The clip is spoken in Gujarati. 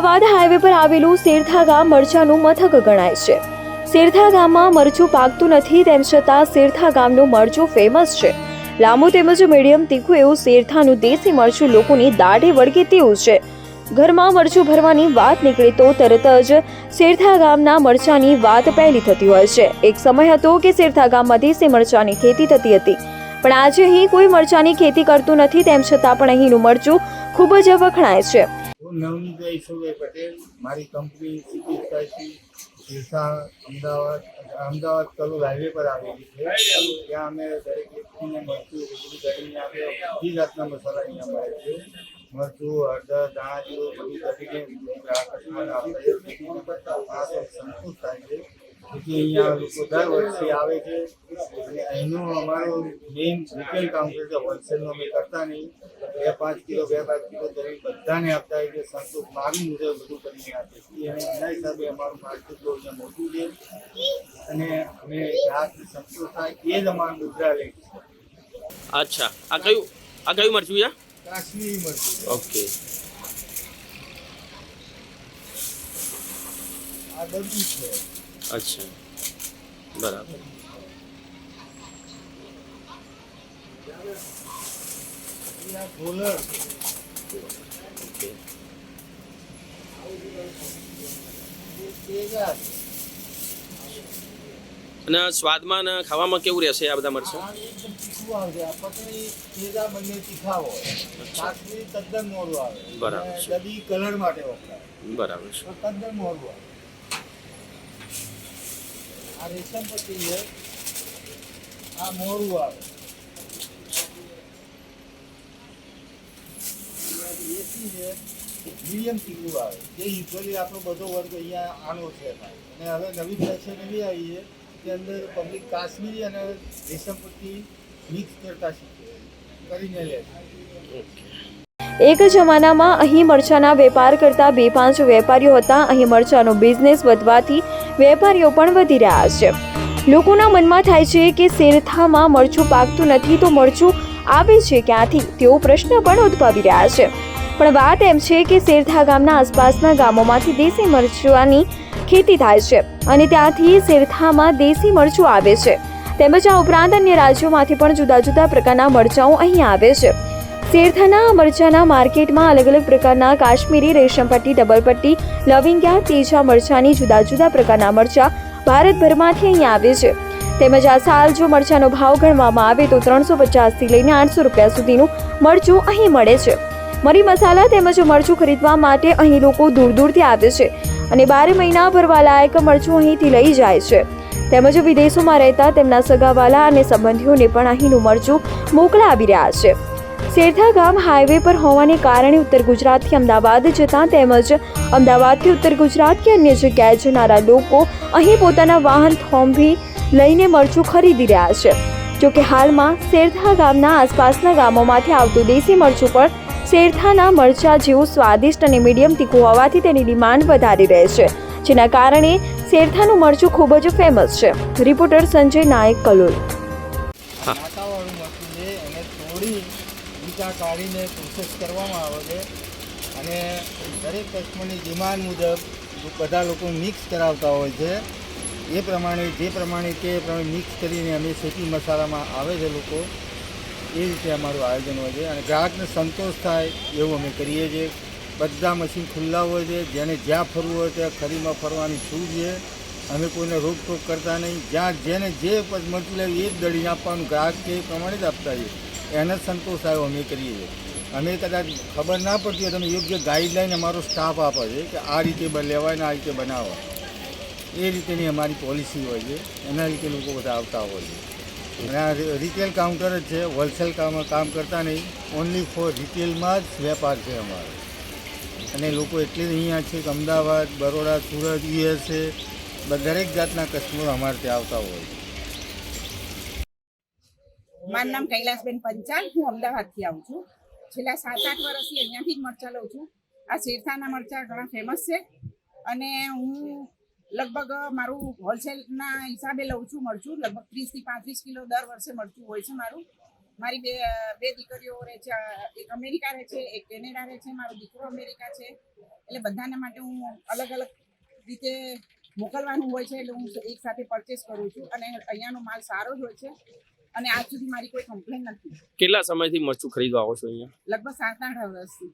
અમદાવાદ હાઈવે પર આવેલું શેરથા ગામ મરચાનું મથક ગણાય છે. શેરથા ગામમાં મરચું પાકતું નથી, તેમ છતાં શેરથા ગામનું મરચું ફેમસ છે. લાંબુ તેમજ મીડિયમ તીખું એવું શેરથાનું દેશી મરચું લોકોની દાઢે વળગે તેવું છે. ઘરમાં મરચું ભરવાની વાત નીકળે તો તરત જ શેરથા ગામના મરચાની વાત પહેલી થતી હોય છે. એક સમય હતો કે શેરથા ગામમાં દેશી મરચાની ખેતી થતી હતી. પણ આજે અહીં કોઈ મરચાની ખેતી કરતું નથી, તેમ છતાં પણ અહીંનું મરચું ખૂબ જ વખણાય છે. હું નવનીત ઈશ્વરભાઈ પટેલ, મારી company city spicy Ahmedabad Ahmedabad Kalol highway પર આવેલી છે. ત્યાં અમે દરેક વ્યક્તિને મરચું બધું કરીને આપણે બધી જાતના મસાલા અહીંયા મળે છે. મરચું, હળદર દાણા જીરું, બધું કરીને ગ્રાહક સંતોષ થાય છે. તેથી અહીંયા લોકો દર વર્ષે આવે છે. અને અહીંનું અમારું મેઇન રિટેલ છે હોલસેલનું અમે કરતા નહીં. બે પાંચ કિલો બે પાંચ કિલો દરેક બધાને આપતા હોય છે. સંતોષ માગણી મુજબ બધું કરીને આપે છે. અને એના હિસાબે અમારું માર્કેટ બહુ અહીંયા મોટું છે. અને અમે ગ્રાહકને સંતોષ થાય એ જ અમારું મુદ્રા લે છે. અચ્છા. આ કયું આ કયું મરચું છે? કાશ્મીરી મરચું. ઓકે. આ ડબ્બી છે. અચ્છા. બરાબર. છે અને સ્વાદમાં અને ખાવામાં કેવું રહેશે આ બધા મરચાં? બરાબર એકદમ તીખું આવશે આ રેશમ પટ્ટી છે. આ મોરું આવે. એસી છે મીડિયમ તીખું આવે. જે યુઝ્યુઅલી આપણો બધો વર્ગ અહીંયા આનો છે અને હવે નવી ફેશન એવી આવી છે, કે અંદર પબ્લિક કાશ્મીરી અને રેશમ પટ્ટી મિક્સ કરતા શીખે. કરીને લે. એક જમાનામાં અહીં મરચાના વેપાર કરતા બે પાંચ વેપારીઓ હતા. અહીં મરચાનો બિઝનેસ વધવાથી વેપારીઓ પણ વધી રહ્યા છે. લોકોના મનમાં થાય છે કે શેરથામાં મરચું પાકતું નથી તો મરચું આવે છે ક્યાંથી? તેવો પ્રશ્ન પણ ઉદ્ભવી રહ્યા છે. પણ વાત એમ છે કે શેરથા ગામના આસપાસના ગામોમાંથી દેશી મરચાની ખેતી થાય છે અને ત્યાંથી શેરથામાં દેશી મરચું આવે છે. તેમજ આ ઉપરાંત અન્ય રાજ્યોમાંથી પણ જુદા જુદા પ્રકારના મરચાઓ અહીં આવે છે. શેરથાના મરચાના માર્કેટમાં અલગ અલગ પ્રકારના કાશ્મીરી રેશમપટ્ટી ડબલપટ્ટી લવિંગ્યા, તેજા મરચાની જુદા જુદા પ્રકારના મરચા ભારતભરમાંથી અહીં આવે છે. તેમજ આ સાલ જો મરચાનો ભાવ ગણવામાં આવે તો ત્રણસો પચાસથી લઈને આઠસો રૂપિયા સુધીનું મરચું અહીં મળે છે. મરી મસાલા તેમજ મરચું ખરીદવા માટે અહીં લોકો દૂર દૂરથી આવે છે અને બારે મહિના ભરવા લાયક મરચું અહીંથી લઈ જાય છે. તેમજ વિદેશોમાં રહેતા તેમના સગાવાલા અને સંબંધીઓને પણ અહીંનું મરચું મોકલાવી રહ્યા છે. શેરથા ગામ હાઈવે પર હોવાને કારણે ઉત્તર ગુજરાતથી અમદાવાદ જતા તેમજ અમદાવાદથી ઉત્તર ગુજરાત કે અન્ય જગ્યાએ જનારા લોકો અહીં પોતાના વાહન, થોંભી લઈને મરચું ખરીદી રહ્યા છે. જો કે હાલમાં શેરથા ગામના આસપાસના ગામોમાંથી આવતું દેશી મરચું પણ શેરથાના મરચા જેવું સ્વાદિષ્ટ અને મીડિયમ તીખું હોવાથી તેની ડિમાન્ડ વધારી રહે છે. જેના કારણે શેરથાનું મરચું ખૂબ જ ફેમસ છે. રિપોર્ટર સંજય નાયક કલોલ. વીટા કાઢીને પ્રોસેસ કરવામાં આવે છે. અને દરેક કસ્ટમરની ડિમાન્ડ મુજબ બધા લોકો મિક્સ કરાવતા હોય છે. એ પ્રમાણે, જે પ્રમાણે તે પ્રમાણે મિક્સ કરીને અમે શેકી મસાલામાં આવે છે લોકો, એ રીતે અમારું આયોજન હોય છે. અને ગ્રાહકને સંતોષ થાય એવું અમે કરીએ છીએ. બધા મશીન ખુલ્લા હોય છે. જેને જ્યાં ફરવું હોય ત્યાં ખરીમાં ફરવાની છૂટ છે. અમે કોઈને રોકટોક કરતા નહીં. જ્યાં જેને જે મતલબ એ જ દળીને આપવાનું ગ્રાહક કે એ પ્રમાણે જ આપતા હોઈએ એને જ સંતોષ આવ્યો અમે કરીએ છીએ. અમે કદાચ ખબર ના પડતી હોય તમે યોગ્ય ગાઈડલાઈન અમારો સ્ટાફ આપે છે કે આ રીતે લેવાય ને આ રીતે બનાવો. એ રીતેની અમારી પોલિસી હોય છે. એના રીતે લોકો બધા આવતા હોય છે. અને આ રિટેલ કાઉન્ટર જ છે. હોલસેલ કામ કામ કરતા નહીં. ઓનલી ફોર રિટેલમાં જ વેપાર છે અમારો. અને લોકો એટલે જ અહીંયા છે કે અમદાવાદ, બરોડા, સુરત યુએસએ દરેક જાતના કસ્ટમરો અમારે ત્યાં આવતા હોય છે. મારું નામ કૈલાસબેન પંચાલ. હું અમદાવાદથી આવું છું. છેલ્લા સાત આઠ વર્ષથી અહીંયાથી જ મરચાં લઉં છું. આ શેરથાના મરચાં ઘણા ફેમસ છે. અને હું લગભગ મારું હોલસેલના હિસાબે લઉં છું મરચું. લગભગ ત્રીસથી પાંત્રીસ કિલો દર વર્ષે મરચું હોય છે મારું. મારી બે બે દીકરીઓ રહે છે. એક અમેરિકા રહે છે એક કેનેડા રહે છે. મારો દીકરો અમેરિકા છે. એટલે બધાના માટે હું અલગ અલગ રીતે મોકલવાનું હોય છે. એટલે હું એક સાથે પરચેસ કરું છું. અને અહીંયાનો માલ સારો જ હોય છે. અને આજ સુધી મારી કોઈ કમ્પ્લેન નથી. કેટલા સમયથી મરચું ખરીદવા આવો છો અહીંયા? લગભગ સાત આઠ વર્ષથી.